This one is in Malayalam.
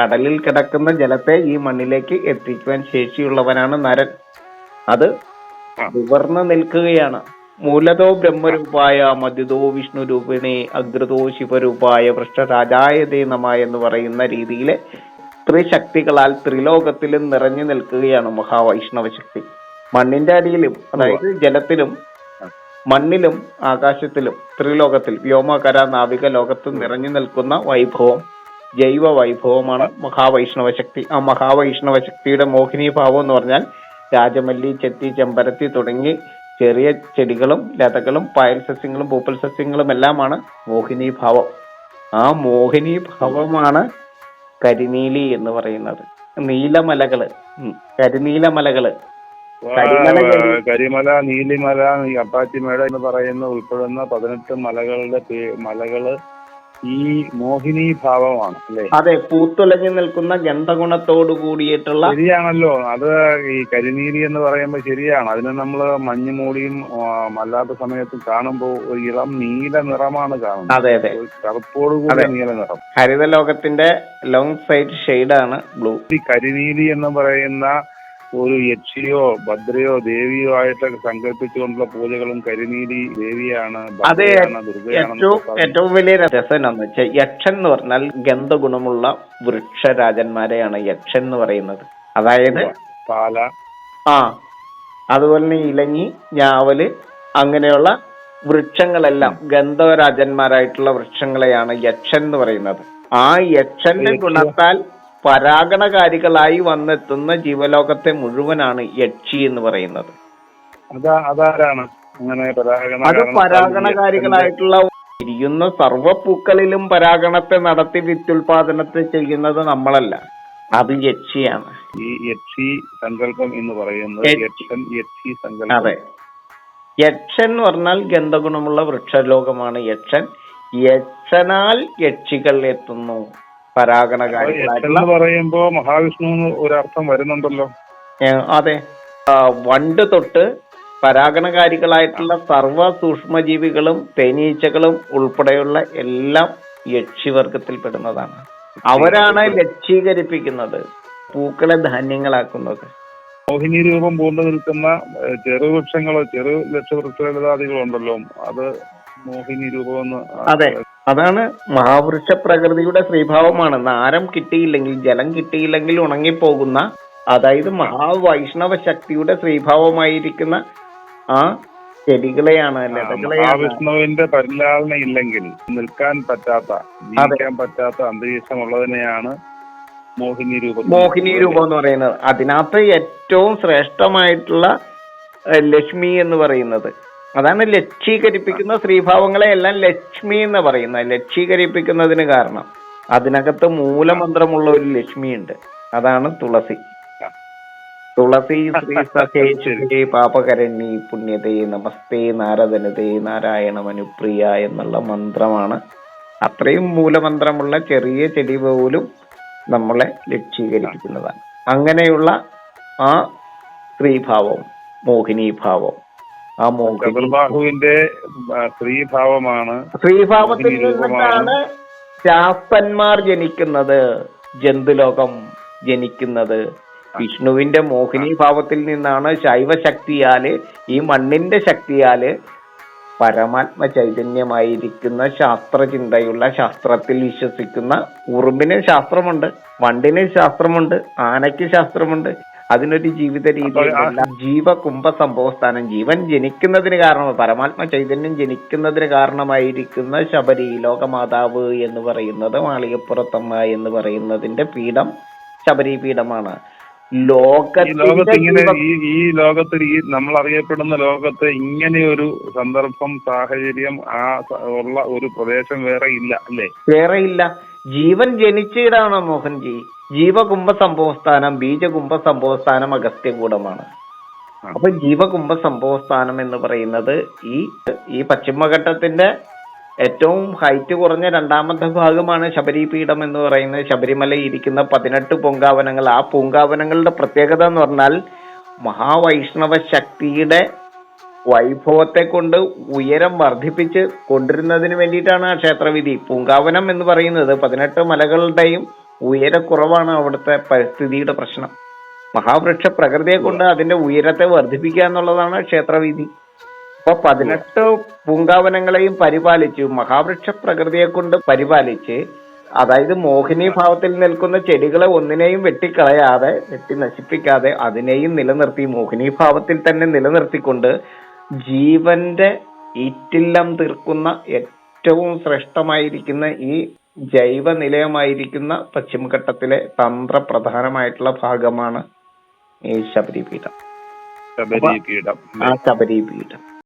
കടലിൽ കിടക്കുന്ന ജലത്തെ ഈ മണ്ണിലേക്ക് എത്തിക്കുവാൻ ശേഷിയുള്ളവനാണ് നരൻ. അത്. വിവർന്ന് നിൽക്കുകയാണ്. മൂലതോ ബ്രഹ്മരൂപായ മധ്യതോ വിഷ്ണു രൂപിണി അഗ്രതോ ശിവരൂപായ വൃഷ്ടരാജായതേ ദൈനമ എന്ന് പറയുന്ന രീതിയിലെ ത്രിശക്തികളാൽ ത്രിലോകത്തിലും നിറഞ്ഞു നിൽക്കുകയാണ് മഹാവൈഷ്ണവ ശക്തി മണ്ണിന്റെ അടിയിലും അതായത് ജലത്തിലും മണ്ണിലും ആകാശത്തിലും ത്രിലോകത്തിൽ വ്യോമകര നാവിക ലോകത്ത് നിറഞ്ഞു നിൽക്കുന്ന വൈഭവം. ജൈവ വൈഭവമാണ് മഹാവൈഷ്ണവ ശക്തി ആ മഹാവൈഷ്ണവ ശക്തിയുടെ മോഹിനി ഭാവം എന്ന് പറഞ്ഞാൽ രാജമല്ലി ചെത്തി ചെമ്പരത്തി തുടങ്ങി ചെറിയ ചെടികളും ലതകളും പായൽ സസ്യങ്ങളും പൂപ്പൽ സസ്യങ്ങളും എല്ലാമാണ് മോഹിനി ഭാവം ആ മോഹിനി ഭാവമാണ് കരിനീലി എന്ന് പറയുന്നത്. നീലമലകൾ. കരിനീലമലകൾ. കരിമല നീലിമല അപ്പാച്ചിമേട എന്ന് പറയുന്ന ഉൾപ്പെടുന്ന പതിനെട്ട് മലകളുടെ മലകൾ ഈ മോഹിനി ഭാവമാണ് അല്ലേ? അതെ പൂത്തുലഞ്ഞു നിൽക്കുന്ന ഗന്ധഗുണത്തോട് കൂടിയിട്ടുള്ള ശരിയാണല്ലോ. അത് ഈ കരിനീലി എന്ന് പറയുമ്പോൾ ശരിയാണ്. അതിനെ നമ്മൾ മഞ്ഞ് മൂടിയും അല്ലാത്ത സമയത്ത് കാണുമ്പോൾ ഒരു ഇളം നീല നിറമാണ് കാണുന്നത്. അതെ അതെ. കറുപ്പോട് കൂടിയ നീല നിറം. ഹരിതലോകത്തിന്റെ ലോങ് സൈഡ് ഷെയ്ഡാണ് ബ്ലൂ. ഈ കരിനീലി എന്ന് പറയുന്ന ഒരു യക്ഷിയോ ഭദ്രയോ ദേവിയോ ആയിട്ടൊക്കെ സങ്കല്പിച്ചുകൊണ്ടുള്ള പൂജകളും കരിനീലി ദേവിയാണ് അതെ ഏറ്റവും ഏറ്റവും വലിയ രസം എന്ന് വെച്ചാൽ യക്ഷൻ എന്ന് പറഞ്ഞാൽ ഗന്ധഗുണമുള്ള വൃക്ഷരാജന്മാരെയാണ് യക്ഷൻ എന്ന് പറയുന്നത്. അതായത് പാല. ആ അതുപോലെ തന്നെ ഇലഞ്ഞി ഞാവൽ അങ്ങനെയുള്ള വൃക്ഷങ്ങളെല്ലാം ഗന്ധവരാജന്മാരായിട്ടുള്ള വൃക്ഷങ്ങളെയാണ് യക്ഷൻ എന്ന് പറയുന്നത്. ആ യക്ഷന്റെ യക്ഷ- ഗുണത്താൽ പരാഗണകാരികളായി വന്നെത്തുന്ന ജീവലോകത്തെ മുഴുവനാണ് യക്ഷി എന്ന് പറയുന്നത്. അതാരാണ് അങ്ങനെ അത് പരാഗണകാരികളായിട്ടുള്ള ഇരിക്കുന്ന സർവപ്പൂക്കളിലും പരാഗണത്തെ നടത്തി വിത്തുൽപാദനത്തെ ചെയ്യുന്നത് നമ്മളല്ല. അത് യക്ഷിയാണ്. ഈ യക്ഷി സങ്കല്പം എന്ന് പറയുന്നത് യക്ഷൻ യക്ഷി സങ്കല്പം. അതെ. യക്ഷൻ എന്ന് പറഞ്ഞാൽ ഗന്ധഗുണമുള്ള വൃക്ഷലോകമാണ് യക്ഷൻ. യക്ഷനാൽ യക്ഷികൾ എത്തുന്നു. അപ്പൊ കാര്യങ്ങളായിട്ട് എന്ന് പറയുമ്പോ മഹാവിഷ്ണു ഒരർത്ഥം വരുന്നുണ്ടല്ലോ. അതെ. വണ്ട് തൊട്ട് പരാഗണകാരികളായിട്ടുള്ള സർവ സൂക്ഷ്മജീവികളും തേനീച്ചകളും ഉൾപ്പെടെയുള്ള എല്ലാം യക്ഷിവർഗത്തിൽ പെടുന്നതാണ്. അവരാണ് ലക്ഷീകരിപ്പിക്കുന്നത് പൂക്കളെ ധാന്യങ്ങളാക്കുന്നത്. മോഹിനി രൂപം പൂണ്ടു നിൽക്കുന്ന ചെറു ചെറുവൃക്ഷങ്ങളോ ചെറു ലക്ഷവൃക്ഷലതാദികളോ ഉണ്ടല്ലോ അത് മോഹിനി രൂപം എന്ന് അതെ അതാണ് മഹാവൃക്ഷ പ്രകൃതിയുടെ ശ്രീഭാവമാണ്. നാരം കിട്ടിയില്ലെങ്കിൽ ജലം കിട്ടിയില്ലെങ്കിൽ ഉണങ്ങിപ്പോകുന്ന അതായത് മഹാവൈഷ്ണവ ശക്തിയുടെ ശ്രീഭാവമായിരിക്കുന്ന ആ ചെടികളെയാണ് മഹാവിഷ്ണുവിന്റെ പരിലാളന ഇല്ലെങ്കിൽ നിൽക്കാൻ പറ്റാത്ത ജീവിക്കാൻ പറ്റാത്ത അന്തരീക്ഷമുള്ളതിനെയാണ് മോഹിനി രൂപം മോഹിനി രൂപം എന്ന് പറയുന്നത്. അതിനകത്ത് ഏറ്റവും ശ്രേഷ്ഠമായിട്ടുള്ള ലക്ഷ്മി എന്ന് പറയുന്നത്. അതാണ് ലക്ഷീകരിപ്പിക്കുന്ന ശ്രീഭാവങ്ങളെ എല്ലാം ലക്ഷ്മി എന്ന് പറയുന്നത്. ലക്ഷീകരിപ്പിക്കുന്നതിന് കാരണം അതിനകത്ത് മൂലമന്ത്രമുള്ള ഒരു ലക്ഷ്മി ഉണ്ട് അതാണ് തുളസി. തുളസി ശ്രീ സഹേശ്വരി പാപകരണി പുണ്യതേ നമസ്തേ നാരദനതേ നാരായണ മനുപ്രിയ എന്നുള്ള മന്ത്രമാണ്. അത്രയും മൂലമന്ത്രമുള്ള ചെറിയ ചെടി പോലും നമ്മളെ ലക്ഷീകരിപ്പിക്കുന്നതാണ് അങ്ങനെയുള്ള ആ സ്ത്രീഭാവം മോഹിനീഭാവം ആ മോഹിനി ചതുർബാഹുവിന്റെ സ്ത്രീഭാവമാണ്. സ്ത്രീഭാവത്തിൽ. നിന്നിട്ടാണ് ശാസ്ത്രന്മാർ ജനിക്കുന്നത് ജന്തുലോകം ജനിക്കുന്നത്. വിഷ്ണുവിന്റെ മോഹിനി ഭാവത്തിൽ നിന്നാണ് ശൈവശക്തിയാൽ ഈ മണ്ണിന്റെ ശക്തിയാൽ പരമാത്മ ചൈതന്യമായിരിക്കുന്ന ശാസ്ത്രചിന്തയുള്ള ശാസ്ത്രത്തിൽ വിശ്വസിക്കുന്ന ഉറുമ്പിന് ശാസ്ത്രമുണ്ട് വണ്ടിന് ശാസ്ത്രമുണ്ട് ആനയ്ക്ക് ശാസ്ത്രമുണ്ട് അതിനൊരു ജീവിത രീതി ജീവ കുംഭ സംഭവസ്ഥാനം ജീവൻ ജനിക്കുന്നതിന് കാരണം പരമാത്മ ചൈതന്യം ജനിക്കുന്നതിന് കാരണമായിരിക്കുന്ന ശബരി ലോകമാതാവ് എന്ന് പറയുന്നത് മാളികപ്പുറത്തമ്മ എന്ന് പറയുന്നതിന്റെ പീഠം ശബരി പീഠമാണ്. ലോകത്ത് ഇങ്ങനെ ഈ ഈ ലോകത്തിൽ ഈ നമ്മൾ അറിയപ്പെടുന്ന ലോകത്ത് ഇങ്ങനെ ഒരു സന്ദർഭം സാഹചര്യം ആ ഉള്ള ഒരു പ്രദേശം വേറെ ഇല്ല അല്ലേ? വേറെയില്ല ജീവൻ ജനിച്ചിടാണ് മോഹൻജി ജീവകുംഭ സംഭവസ്ഥാനം ബീജകുംഭ സംഭവസ്ഥാനം അഗസ്ത്യകൂടമാണ്. അപ്പൊ ജീവകുംഭ സംഭവസ്ഥാനം എന്ന് പറയുന്നത് ഈ ഈ പശ്ചിമഘട്ടത്തിന്റെ ഏറ്റവും ഹൈറ്റ് കുറഞ്ഞ രണ്ടാമത്തെ ഭാഗമാണ് ശബരിപീഠം എന്ന് പറയുന്നത്. ശബരിമല ഇരിക്കുന്ന പതിനെട്ട് പൂങ്കാവനങ്ങൾ. ആ പൂങ്കാവനങ്ങളുടെ പ്രത്യേകത എന്ന് പറഞ്ഞാൽ മഹാവൈഷ്ണവ ശക്തിയുടെ വൈഭവത്തെ കൊണ്ട് ഉയരം വർദ്ധിപ്പിച്ച് കൊണ്ടിരുന്നതിന് വേണ്ടിയിട്ടാണ് ആ ക്ഷേത്രവിധി. പൂങ്കാവനം എന്ന് പറയുന്നത് പതിനെട്ട് മലകളുടെയും ഉയരക്കുറവാണ് അവിടുത്തെ പരിസ്ഥിതിയുടെ പ്രശ്നം. മഹാവൃക്ഷ പ്രകൃതിയെ കൊണ്ട് അതിന്റെ ഉയരത്തെ വർദ്ധിപ്പിക്കുക എന്നുള്ളതാണ് ക്ഷേത്രവിധി. അപ്പൊ പതിനെട്ട് പൂങ്കാവനങ്ങളെയും പരിപാലിച്ചു മഹാവൃക്ഷ പ്രകൃതിയെ കൊണ്ട് പരിപാലിച്ച് അതായത് മോഹിനി ഭാവത്തിൽ നിൽക്കുന്ന ചെടികളെ ഒന്നിനെയും വെട്ടിക്കളയാതെ വെട്ടി നശിപ്പിക്കാതെ അതിനെയും നിലനിർത്തി മോഹിനി ഭാവത്തിൽ തന്നെ നിലനിർത്തിക്കൊണ്ട് ജീവന്റെ ഈറ്റില്ലം തീർക്കുന്ന ഏറ്റവും ശ്രേഷ്ഠമായിരിക്കുന്ന ഈ ജൈവ നിലയമായിരിക്കുന്ന പശ്ചിമഘട്ടത്തിലെ തന്ത്രപ്രധാനമായിട്ടുള്ള ഭാഗമാണ് ഈ ശബരിപീഠം. ശബരി പീഠം ആ ശബരിപീഠം.